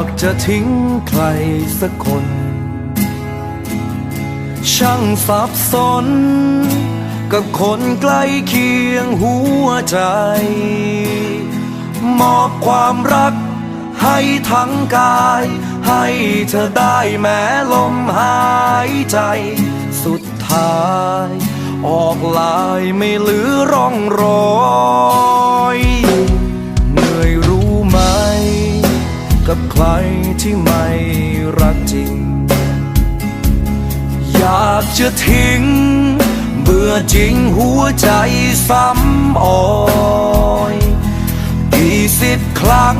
ากจะทิ้งใครสักคน ช่างสับสน กับคนใกล้เคียงหัวใจ มอบความรักให้ทั้งกาย ให้เธอได้แม้ลมหายใจ สุดท้าย ออกลายไม่เหลือร่องรอย กับใครที่ไม่รักจริง อยากจะทิ้ง เบื่อจริงหัวใจซ้ำอ่อยกี่สิบครั้ง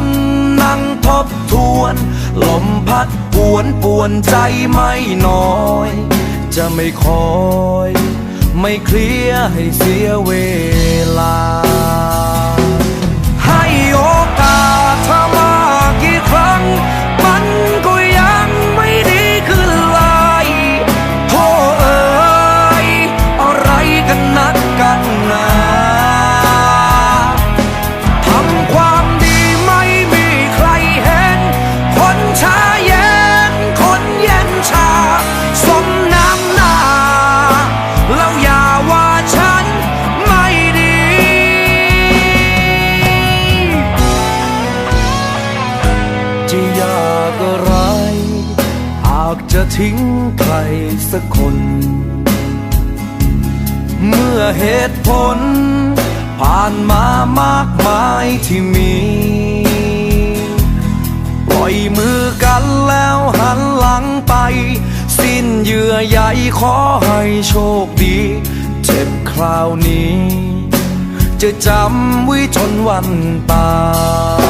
นั่งทบทวน ลมพัดปวนปวนใจไม่น้อย จะไม่คอย ไม่เคลียร์ให้เสียเวลา สักคน เมื่อเหตุผล ผ่านมามากมายที่มี ปล่อยมือกันแล้วหันหลังไป สิ้นเยื่อใยขอให้โชคดี เจ็บคราวนี้ จะจำไว้จนวันตาย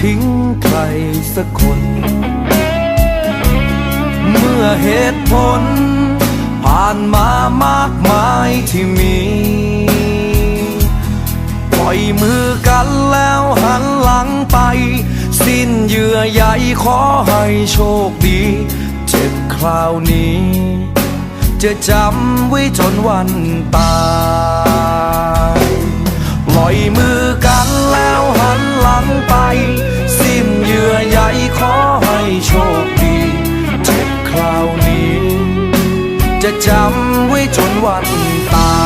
ทิ้งใครสักคน เมื่อเหตุผล ผ่านมามากมายที่มี ปล่อยมือกันแล้วหันหลังไป สิ้นเยื่อใยขอให้โชคดี เจ็บคราวนี้ จะจำไว้จนวันตาย ปล่อยมือ bye.